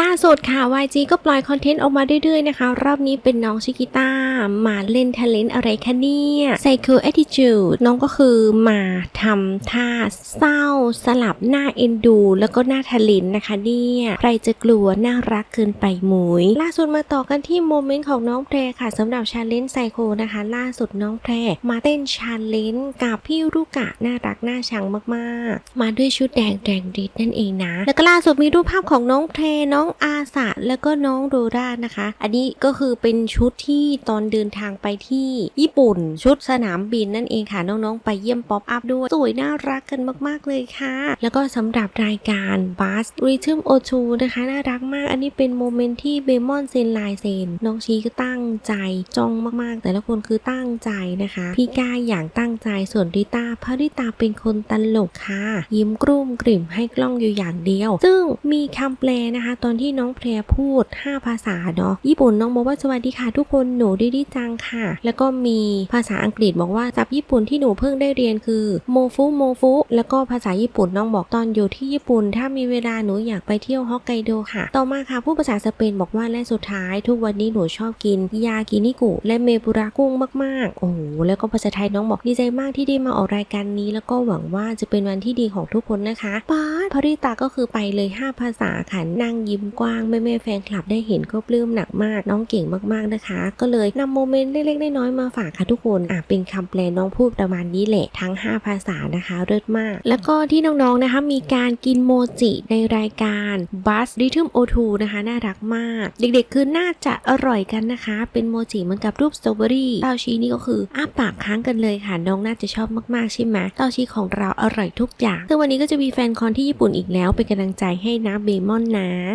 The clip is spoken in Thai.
ล่าสุดค่ะ YG ก็ปล่อยคอนเทนต์ออกมาเรื่อยๆนะคะ รอบนี้เป็นน้องชิกิต้า มาเล่นท ALENT อะไรคะเนี่ย Psycho Attitude น้องก็คือมาทำท่าเศร้าสลับหน้าเอ็นดู แล้วก็หน้าท ALENT นะคะเนี่ยใครจะกลัวน่ารักเกินไปหมุยล่าสุดมาต่อกันที่โมเมนต์ของน้องแพรค่ะสำหรับชาเลนจ์ไซโคนะคะ ล่าสุดน้องแพรมาเต้นชาเลนจ์กับพี่รุกะน่ารักน่าชังมากๆ มาด้วยชุดแดงแดงริดนั่นเองนะ แล้วก็ล่าสุดมีรูปภาพของน้องแพรน้องอาสะแล้วก็น้องโดรานะคะ อันนี้ก็คือเป็นชุดที่ตอนเดินทางไปที่ญี่ปุ่น ชุดสนามบินนั่นเองค่ะ น้องๆ ไปเยี่ยมป๊อปอัพด้วย สวยน่ารักกันมากๆเลยค่ะ แล้วก็สำหรับรายการ Bus Rhythm O2 นะคะ น่ารักมาก อันนี้เป็นโมเมนต์ที่เบมอนเซนลายเซนน้องชีก็ตั้งใจจ้องมากๆ แต่ละคนคือตั้งใจนะคะ พี่กายอย่างตั้งใจส่วนริต้าพาริตาเป็นคนตลกค่ะ ยิ้มกรุ่มกริ่มให้กล้องอยู่อย่างเดียว ซึ่งมีคำแปลนะคะ ตอนที่น้องแพรพูด 5 ภาษาเนาะญี่ปุ่นน้องบอกว่าสวัสดีค่ะทุกคนหนูดีดีจังค่ะ แล้วก็มีภาษาอังกฤษบอกว่าศัพท์ญี่ปุ่นที่หนูเพิ่งได้เรียนคือโมฟุโมฟุแล้วก็ภาษาญี่ปุ่นน้องบอกตอนอยู่ที่ญี่ปุ่น ถ้ามีเวลาหนูอยากไปเที่ยวฮอกไกโดค่ะ ต่อมาค่ะผู้ภาษาสเปนบอกว่าและสุดท้าย ทุกวันนี้หนูชอบกินยากินิกุและเมปุระกุ้งมากๆโอ้โหแล้วก็ภาษาไทยน้องบอกดีใจมากที่ได้มาออกรายการนี้แล้วก็หวังว่าจะเป็นวันที่ดีของทุกคนนะคะป้าพริตาก็คือไปเลย 5 ภาษาค่ะนั่งยิ้มกว้างแม่แม่แฟนคลับได้เห็นก็ปลื้มหนักมากน้องเก่งมากๆนะคะ ก็เลยนำโมเมนต์เล็กๆน้อยๆมาฝากค่ะทุกคนอะเป็นคำแปลน้องพูดประมาณนี้แหละทั้ง 5 ภาษานะคะเลิศมาก แล้วก็ที่น้องๆนะคะมีการกินโมจิในรายการ Bus Rhythm O2 นะคะน่ารักมาก เด็กๆคือน่าจะอร่อยกันนะคะ เป็นโมจิเหมือนกับรูปสตรอเบอรี่เต้าชีนี่ก็คืออ้าปากค้างกันเลยค่ะน้องน่าจะชอบมากๆใช่ไหมเต้าชีของเราอร่อยทุกอย่างซึ่งวันนี้ก็จะมีแฟนคอนที่ญี่ปุ่นอีกแล้วเป็นกำลังใจให้นะเบมอนนะ